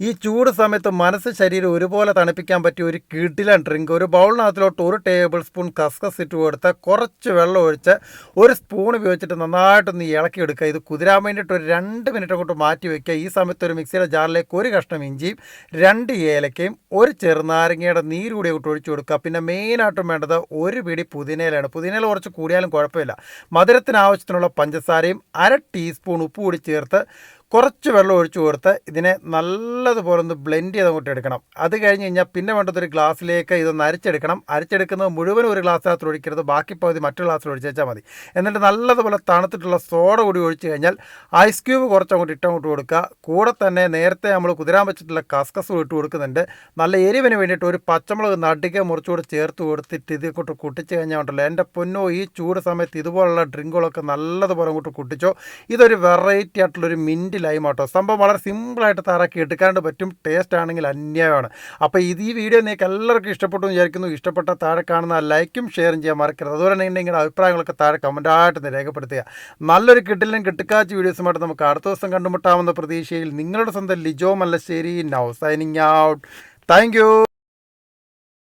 ഈ ചൂട് സമയത്ത് മനസ്സ് ശരീരം ഒരുപോലെ തണുപ്പിക്കാൻ പറ്റിയ ഒരു കിടിലൻ ഡ്രിങ്ക് ഒരു ബൗളിനകത്തിലോട്ട് ഒരു ടേബിൾ സ്പൂൺ കസ്കസ് ഇട്ട് കൊടുത്ത് കുറച്ച് വെള്ളം ഒഴിച്ച് ഒരു സ്പൂൺ ഉപയോഗിച്ചിട്ട് നന്നായിട്ടൊന്ന് ഇളക്കി എടുക്കുക. ഇത് കുതിരാൻ വേണ്ടിയിട്ട് ഒരു രണ്ട് മിനിറ്റ് കൊണ്ട് മാറ്റി വയ്ക്കുക ഈ സമയത്ത് ഒരു മിക്സിയുടെ ജാറിലേക്ക് ഒരു കഷ്ണം ഇഞ്ചിയും രണ്ട് ഏലക്കയും ഒരു ചെറുനാരങ്ങയുടെ നീര് കൂടി അങ്ങോട്ട് ഒഴിച്ചു കൊടുക്കുക. പിന്നെ മെയിനായിട്ടും വേണ്ടത് ഒരു പിടി പുതിനയിലാണ്. പുതിനയിൽ കുറച്ച് കൂടിയാലും കുഴപ്പമില്ല. മധുരത്തിന് ആവശ്യത്തിനുള്ള പഞ്ചസാരയും അര ടീസ്പൂൺ ഉപ്പ് കൂടി ചേർത്ത് കുറച്ച് വെള്ളം ഒഴിച്ചു കൊടുത്ത് ഇതിനെ നല്ലതുപോലെ ഒന്ന് ബ്ലെൻഡ് ചെയ്ത് അങ്ങോട്ട് എടുക്കണം. അത് കഴിഞ്ഞ് കഴിഞ്ഞാൽ പിന്നെ വേണ്ടത് ഒരു ഗ്ലാസ്സിലേക്ക് ഇതൊന്ന് അരച്ചെടുക്കണം. അരച്ചെടുക്കുന്നത് മുഴുവൻ ഒരു ഗ്ലാസ്സിനകത്ത് ഒഴിക്കരുത്. ബാക്കി പകുതി മറ്റു ഗ്ലാസ്സിൽ ഒഴിച്ചാൽ മതി. എന്നിട്ട് നല്ലതുപോലെ തണുത്തിട്ടുള്ള സോഡ കൂടി ഒഴിച്ച് കഴിഞ്ഞാൽ ഐസ് ക്യൂബ് കുറച്ച് അങ്ങോട്ട് ഇട്ടങ്ങോട്ട് കൊടുക്കുക. കൂടെ തന്നെ നേരത്തെ നമ്മൾ കുതിരാൻ വെച്ചിട്ടുള്ള കസ്കസ് ഇട്ട് കൊടുക്കുന്നുണ്ട്. നല്ല എരിവിന് വേണ്ടിയിട്ട് ഒരു പച്ചമുളക് നടുക്കെ മുറിച്ചുകൂടെ ചേർത്ത് കൊടുത്തിട്ട് ഇത് കൊണ്ട് കുട്ടിച്ച് കഴിഞ്ഞാൽ ഉണ്ടല്ലോ. എന്റെ പൊന്നോ ഈ ചൂട് സമയത്ത് ഇതുപോലുള്ള ഡ്രിങ്കുകളൊക്കെ നല്ലതുപോലെ അങ്ങോട്ട് കുട്ടിച്ചോ. ഇതൊരു വെറൈറ്റി ആയിട്ടുള്ളൊരു മിന്റ് ലൈം ആട്ടോ സംഭവം വളരെ സിമ്പിളായിട്ട് തയ്യാറാക്കി എടുക്കാണ്ട് പറ്റും ടേസ്റ്റ് ആണെങ്കിൽ അന്യായമാണ്. അപ്പോൾ ഇത് ഈ വീഡിയോ നിങ്ങൾക്ക് എല്ലാവർക്കും ഇഷ്ടപ്പെട്ടു വിചാരിക്കുന്നു. ഇഷ്ടപ്പെട്ട താഴെ കാണുന്ന ലൈക്കും ഷെയറും ചെയ്യാൻ മറക്കരുത്. അതുപോലെ തന്നെ നിങ്ങളുടെ അഭിപ്രായങ്ങളൊക്കെ താഴെ കമന്റായിട്ട് രേഖപ്പെടുത്തുക. നല്ലൊരു കിട്ടിലും കിട്ടുക്കാച്ച് വീഡിയോസുമായിട്ട് നമുക്ക് അടുത്ത ദിവസം കണ്ടുമുട്ടാമെന്ന പ്രതീക്ഷയിൽ നിങ്ങളുടെ സ്വന്തം Lijo Mallassery now signing out thank